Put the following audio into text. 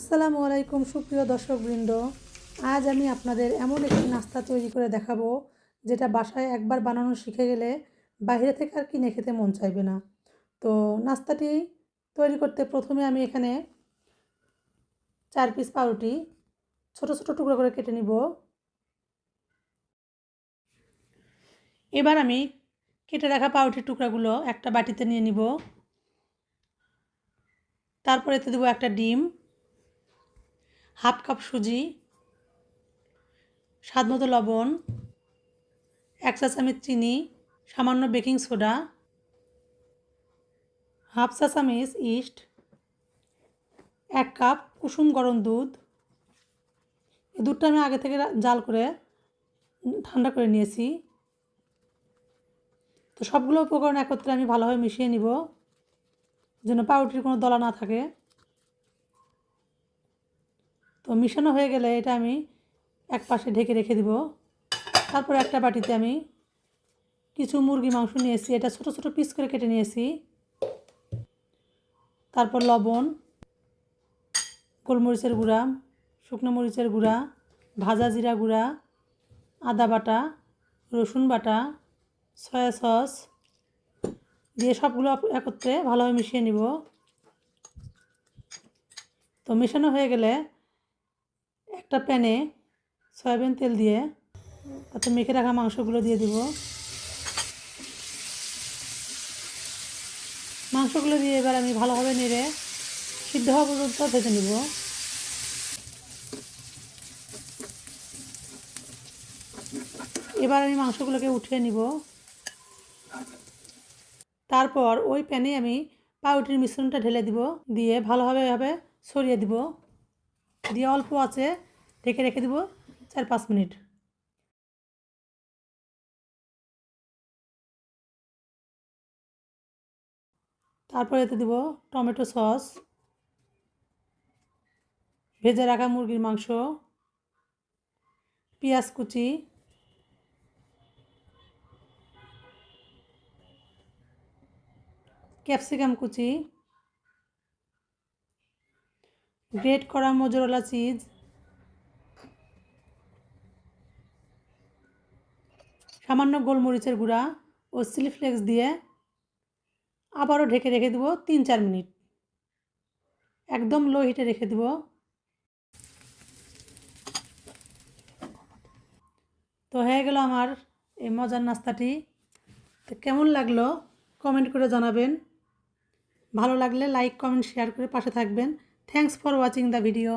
আসসালামু আলাইকুম সুপ্রিয় দর্শকবৃন্দ। আজ আমি আপনাদের এমন একটি নাস্তা তৈরি করে দেখাবো, যেটা বাসায় একবার বানানো শিখে গেলে বাইরে থেকে আর কিনে খেতে মন চাইবে না। তো নাস্তাটি তৈরি করতে প্রথমে আমি এখানে চার পিস পাউরুটি ছোট ছোট টুকরো করে কেটে নিব। এবার আমি কেটে রাখা পাউরুটির টুকরাগুলো একটা বাটিতে নিয়ে নিব। তারপর এতে দেবো একটা ডিম। হাফ কাপ সুজি, স্বাদ মতো লবণ, এক চা চামচ চিনি, সামান্য বেকিং সোডা, হাফ চা চামচ ইস্ট, এক কাপ কুসুম গরম দুধ। এই দুধটা আমি আগে থেকে জাল করে ঠান্ডা করে নিয়েছি। তো সবগুলো উপকরণ একত্রে আমি ভালোভাবে মিশিয়ে নিব, যেন পাউরুটির কোনো দলা না থাকে। তো মিশানো হয়ে গেলে এটা আমি এক পাশে ঢেকে রেখে দিব। তারপর একটা বাটিতে আমি কিছু মুরগি মাংস নিয়েছি। এটা ছোট ছোট পিস করে কেটে নিয়েছি। তারপর লবণ, গোলমরিচের গুঁড়া, শুকনো মরিচের গুঁড়া, ভাজা জিরা গুঁড়া, আদা বাটা, রসুন বাটা, সয়া সস দিয়ে সবগুলো একত্রে ভালোভাবে মিশিয়ে নিব। তো মেশানো হয়ে গেলে একটা প্যানে সয়াবিন তেল দিয়ে তাতে মেখে রাখা মাংসগুলো দিয়ে দিব। মাংসগুলো দিয়ে এবার আমি ভালোভাবে নেড়ে সিদ্ধ হওয়া পর্যন্ত ভেজে নিব। এবার আমি মাংসগুলোকে উঠিয়ে নিব। তারপর ওই প্যানে আমি পাউরুটির মিশ্রণটা ঢেলে দিব, দিয়ে ভালোভাবে এভাবে ছড়িয়ে দিব। দিয়ে অল্প আছে ঢেকে রেখে দেবো চার পাঁচ মিনিট। তারপরে এতে দেবো টমেটো সস, ভেজে রাখা মুরগির মাংস, পেঁয়াজ কুচি, ক্যাপসিকাম কুচি, গ্রেট করা মোজরোলা চিজ সামান্য গোলমরিচের গুঁড়া ও চিলি ফ্লেক্স দিয়ে আবারও ঢেকে রেখে দেবো তিন চার মিনিট। একদম লো হিটে রেখে দেবো। তো হয়ে গেল আমার এই মজার নাস্তাটি। তো কেমন লাগল কমেন্ট করে জানাবেন। ভালো লাগলে লাইক কমেন্ট শেয়ার করে পাশে থাকবেন। Thanks for watching the video